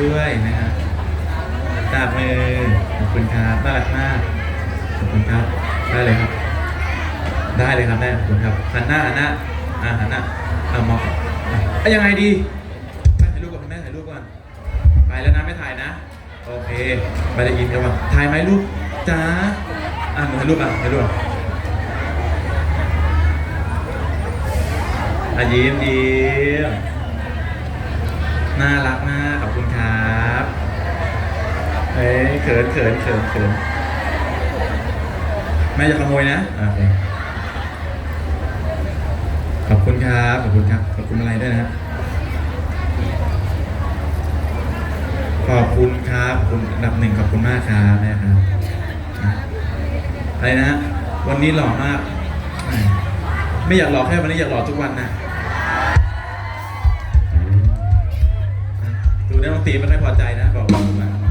ด้วยนะฮะตาบมือขอบคุณครับน่ารักมากขอบคุณครับได้เลยครับ ได้เลยครับได้ขอบคุณครับหันหน้าหันหน้าอ่าหันหน้าอ่ามองอะยังไงดีถ่ายรูปก่อนแม่ถ่ายรูปก่อนไปแล้วนะไม่ถ่ายนะโอเคไปเลยอินเดี๋ยวก่อนถ่ายไหมลูกจ้าอะหนูถ่ายรูปอะถ่ายรูปอะอะยิ้มยิ้ม น่ารักมากขอบคุณครับเฮ้ยเขินเขินเขินเขินแม่จะขโมยนะโอเคขอบคุณครับขอบคุณครับขอบคุณอะไรด้วยนะขอบคุณครับคุณอันดับหนึ่งขอบคุณมากครับแม่ครับอะไรนะ วันนี้หล่อมาก ไม่อยากหล่อแค่วันนี้อยากหล่อทุกวันนะ ดูนะน้องตีไม่ค่อยพอใจนะบอกมมา